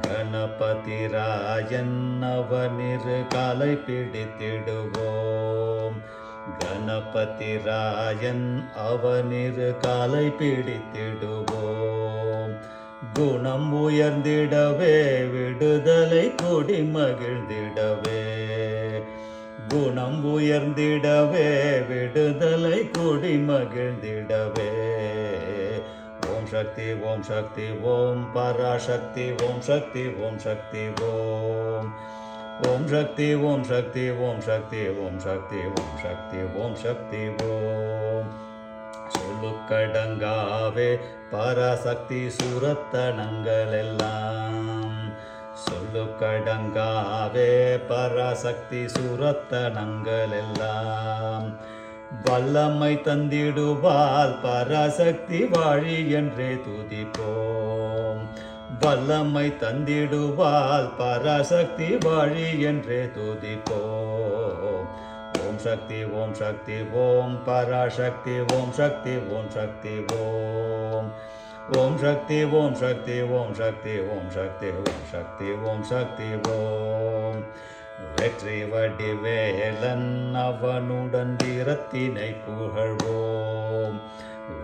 கணபதி ராயன் அவனிரு காலை பிடித்திடுவோம். கணபதி ராயன் அவனிரு பிடித்திடுவோம். குணம் உயர்ந்திடவே விடுதலை கொடி மகிழ்ந்திடவே. குணம் உயர்ந்திடவே விடுதலை கொடி மகிழ்ந்திடவே. சக்தி ஓம் சக்தி ஓம் பராசக்தி ஓம் சக்தி ஓம் சக்தி ஓம். ஓம் சக்தி ஓம் சக்தி ஓம் சக்தி ஓம் சக்தி ஓம் சக்தி ஓம் சக்தி ஓம். சொல்லுக்கடங்காவே பராசக்தி சுரத்தனங்கள் எல்லாம் சொல்லுக்கடங்காவே பராசக்தி சுரத்தனங்கள் எல்லாம் வல்லமை தந்திடுவால் பராசக்தி வாழி என்றே துதிப்போம் வல்லமை தந்திடுவால் பராசக்தி வாழி என்றே துதிப்போம் ஓம் சக்தி ஓம் சக்தி ஓம் பராசக்தி ஓம் சக்தி ஓம் சக்தி ஓம் ஓம் சக்தி ஓம் சக்தி ஓம் சக்தி ஓம் சக்தி ஓம் சக்தி ஓம் சக்தி ஓம் வெற்றி வடிவேலன் அவனுடன் வீரத்தினை புகழ்வோம்.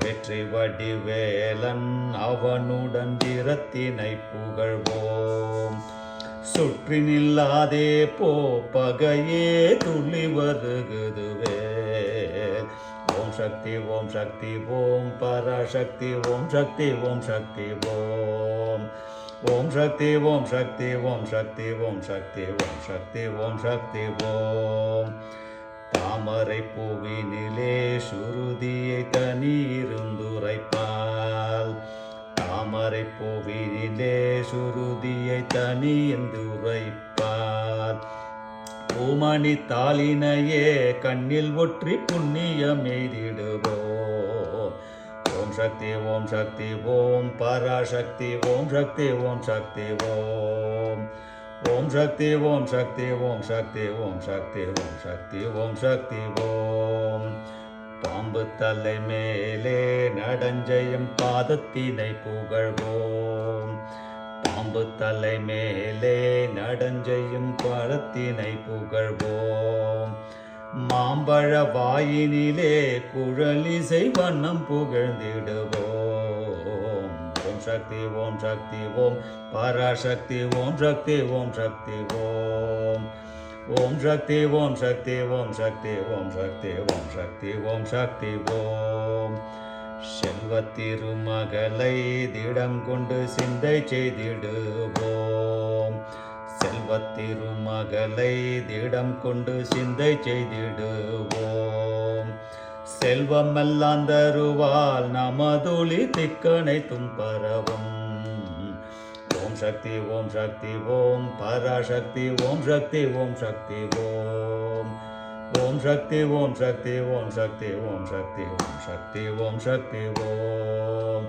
வெற்றி வடிவேலன் அவனுடன் வீரத்தினை புகழ்வோம். சுற்றி நில்லாதே போ பகையே துள்ளி வருகுதுவே. ஓம் சக்தி ஓம் சக்தி ஓம் பராசக்தி ஓம் சக்தி ஓம் சக்தி ஓம். ஓம் சக்தி ஓம் சக்தி ஓம் சக்தி ஓம் சக்தி ஓம் சக்தி ஓம் சக்தி ஓம். தாமரை பூவினிலே சுருதியை தனியிருந்துரைப்பால். தாமரை பூவினிலே சுருதியை தனியிருந்துரைப்பால். பூமணி தாளினையே கண்ணில் ஒற்றி புண்ணியம் எய்திடுவோம். சக்தி ஓம் சக்தி ஓம் பராசக்தி ஓம் சக்தி ஓம் சக்தி ஓம். ஓம் சக்தி ஓம் சக்தி ஓம் சக்தி ஓம் சக்தி ஓம் சக்தி ஓம் சக்தி ஓம். பாம்பு தலை மேலே நடஞ்சயம் பாதத்தினை புகழ்வோம். பாம்பு தலை மேலே நடஞ்செய்யும் பாதத்தினை புகழ்வோம். மாம்பழ வாயினிலே குழலிசை வண்ணம் புகழ்ந்திடுவோம் ஓம் சக்தி ஓம் சக்தி ஓம் பராசக்தி ஓம் சக்தி ஓம் சக்தி ஓம் ஓம் சக்தி ஓம் சக்தி ஓம் சக்தி ஓம் சக்தி ஓம் சக்தி ஓம் சக்தி ஓம் செல்வத்திருமகளை திடம் கொண்டு சிந்தை செய்திடுவோம் செல்வத்திருமகளை திடம் கொண்டு சிந்தை செய்திடுவோம் செல்வமெல்லாம் தருவால் நமதுளி திக்கனை பரவும் ஓம் சக்தி ஓம் சக்தி ஓம் பராசக்தி ஓம் சக்தி ஓம் சக்தி ஓம் ஓம் சக்தி ஓம் சக்தி ஓம் சக்தி ஓம் சக்தி ஓம் சக்தி ஓம் சக்தி ஓம்